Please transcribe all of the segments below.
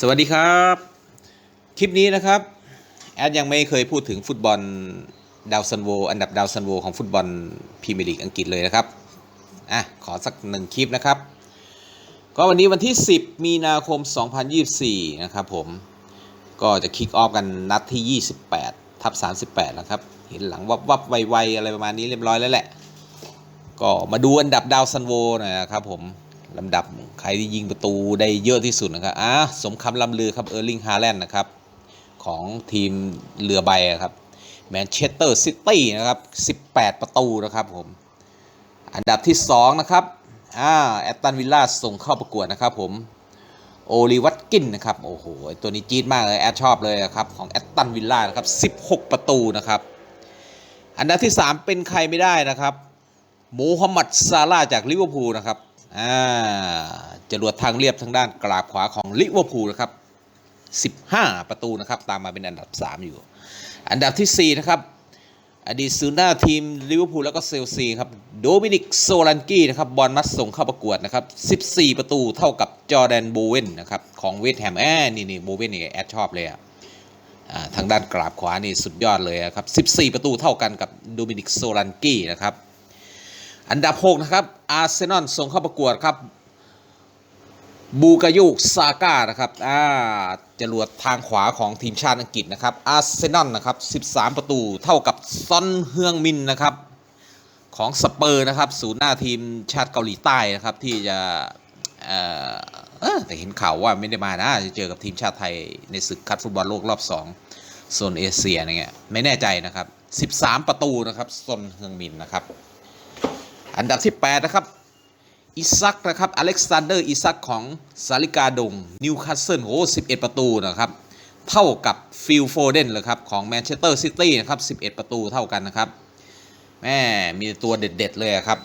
สวัสดีครับ คลิปนี้นะครับ แอดยังไม่เคยพูดถึงฟุตบอลดาวซันโวอันดับดาวซันโวของฟุตบอลพรีเมียร์ลีกอังกฤษเลยนะครับอะขอสักหนึ่งคลิปนะครับ ก็วันนี้วันที่ 10 มีนาคม 2024 นะครับผมก็จะคิกออฟกันนัดที่ 28 ทับ 38 นะครับ เห็นหลังวับวับไวๆอะไรประมาณนี้เรียบร้อยแล้วแหละ ก็มาดูอันดับดาวซันโวหน่อยนะครับผม ลำดับใครที่ยิงประตูได้เยอะที่สุดนะครับอะสมคำล่ำลือครับเออร์ลิงฮาแลนด์นะครับของทีมเรือใบครับแมนเชสเตอร์ซิตี้นะครับ 18 ประตูนะครับผม อันดับที่ 2 นะครับอ่าแอตตันวิลล่าส่งเข้าประกวดนะครับผม โอลิวัตกินนะครับ โอ้โห ตัวนี้จี๊ดมากเลย แอดชอบเลยนะครับ ของแอตตันวิลล่านะครับ 16 ประตูนะครับ อันดับที่ 3 เป็นใครไม่ได้นะครับ โมฮัมหมัดซาลาจากลิเวอร์พูลนะครับ อ่าจรวดทางเรียบทางด้านกราบขวาของลิเวอร์พูลนะครับ 15 ประตูนะครับ ตามมาเป็นอันดับ 3 อยู่ อันดับทีสี่ 4 นะครับ อดีตซูน่าทีมลิเวอร์พูลแล้วก็เซลซีครับ โดมินิกโซลันกี้นะครับ บอลมัดส่งเข้าประกวดนะครับ 14 ประตูเท่ากับจอร์แดนโบเวนนะครับ ของเวสต์แฮมแอนนี่นี่โบเวนนี่แอดชอบเลยอะทางด้านกราบขวานี่สุดยอดเลยอะครับ 14 ประตูเท่ากันกับโดมินิกโซลันกี้นะครับ อันดับ 6 นะครับ อาร์เซนอลส่งเข้าประกวดครับ บูกายุกซาก้านะครับอ่าจรวดทางขวาของทีมชาติอังกฤษนะครับ อาร์เซนอลนะครับ 13 ประตูเท่ากับซอนเฮืองมินนะครับ ของสเปอร์นะครับศูนย์หน้าทีมชาติเกาหลีใต้นะครับที่จะเอ่อแต่เห็นข่าวว่าไม่ได้มานะจะเจอกับทีมชาติไทยในศึกคัดฟุตบอลโลกรอบ 2 โซนเอเชียเนี่ยไม่แน่ใจนะครับ 13 ประตูนะครับซอนเฮืองมินนะครับ อันดับที่ 8 นะครับอิซักนะครับอเล็กซานเดอร์อิซักของซาลิกาดงนิวคาสเซิลโอ้11 ประตูนะครับ เท่ากับฟิลโฟเดนเลยครับ ของแมนเชสเตอร์ซิตี้นะครับ 11 ประตูเท่ากันนะครับแม่มีตัวเด็ดๆเลยครับ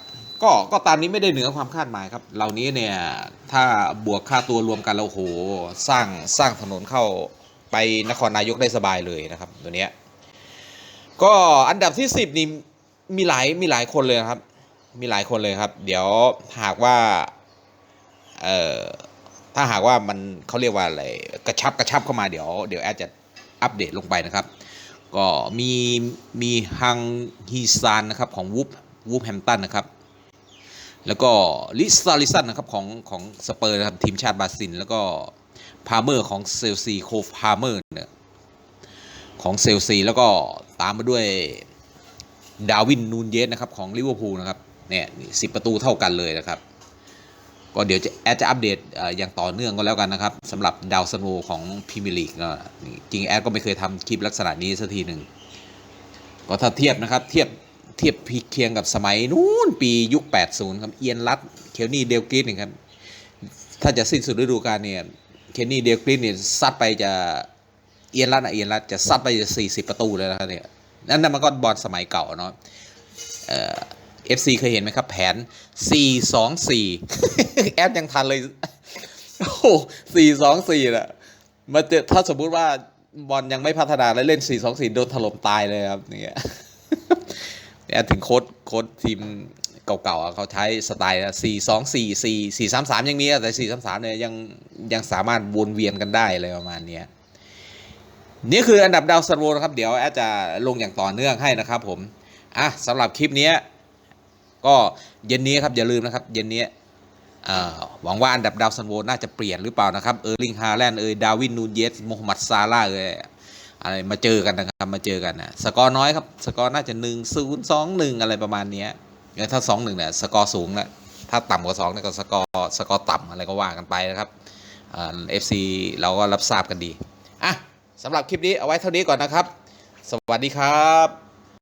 ก็ก็ตามนี้ไม่ได้เหนือความคาดหมายครับ เหล่านี้เนี่ย ถ้าบวกค่าตัวรวมกันแล้วโห สร้างสร้างถนนเข้าไปนครนายกได้สบายเลยนะครับ ตัวเนี้ยก็อันดับที่ 10 นี่มีหลายมีหลายคนเลยครับ มีหลายคนเลยครับ เดี๋ยวหากว่าเอ่อถ้าหากว่ามันเขาเรียกว่าอะไรกระชับกระชับเข้ามาเดี๋ยวเดี๋ยวแอดจะอัปเดตลงไปนะครับ ก็มีมีฮังฮีซานนะครับของวูฟวูฟแฮมตันนะครับ แล้วก็ลิซาลิสันนะครับของของสเปอร์นะครับทีมชาติบราซิล แล้วก็พาเมอร์ของเซลซีโคพาเมอร์เนี่ยของเซลซี แล้วก็ตามมาด้วยดาวินนูนเยสนะครับของลิเวอร์พูลนะครับ เนี่ยสิประตูเท่ากันเลยนะครับ ก็เดี๋ยวจะแอดจะอัปเดตอย่างต่อเนื่องก็แล้วกันนะครับสำหรับดาวซันโวของพรีเมียร์ลีกจริงแอดก็ไม่เคยทำคลิปลักษณะนี้สักทีหนึ่งก็ถ้าเทียบนะครับเทียบเทียบพีเคียงกับสมัยนู้นปียุค 80 ครับเอียนรัตเคลนี่เดลกรีนะครับถ้าจะสิ้นสุดฤดูกาลเนี่ยเคลนี่เดลกรีนเนี่ยซัดไปจะเอียนรัตอะเอียนรัตจะซัดไปจะ40 ประตูเลยนะครับเนี่ยนั่นน่ะมันก็บอลสมัยเก่าเนาะ เอฟซีเคยเห็นไหมครับ แผน 4 2 4 แอดยังทันเลย โอ้โห4 2 4น่ะมาเจอถ้าสมมุติว่าบอลยังไม่พัฒนาแล้วเล่น 4 2 4 โดนถล่มตายเลยครับเนี่ยแอดถึงโค้ดโค้ดทีมเก่าๆเขาใช้สไตล์ 4 2 4 4 4 3 3 ยังมีอะแต่ 4 3 3 เนี่ยยังยังสามารถวนเวียนกันได้อะไรประมาณเนี้ยนี่คืออันดับดาวซันโวนะครับ เดี๋ยวแอดจะลงอย่างต่อเนื่องให้นะครับผม อะสำหรับคลิปนี้ ก็เย็นนี้ครับอย่าลืมนะครับ เย็นนี้หวังว่าอันดับดาวซันโวน่าจะเปลี่ยนหรือเปล่านะครับเออร์ลิงฮาแลนด์เอยดาวินนูนเยสโมฮัมหมัดซาร่าเอยอะไรมาเจอกันนะครับมาเจอกันนะสกอร์น้อยครับสกอร์น่าจะหนึ่งศูนย์สองหนึ่งอะไรประมาณนี้ถ้าสองหนึ่งเนี่ยสกอร์สูงแล้วถ้าต่ำกว่าสองเนี่ยก็สกอร์สกอร์ต่ำอะไรก็ว่ากันไปนะครับเอฟซีเราก็รับทราบกันดีอะสำหรับคลิปนี้เอาไว้เท่านี้ก่อนนะครับ สวัสดีครับ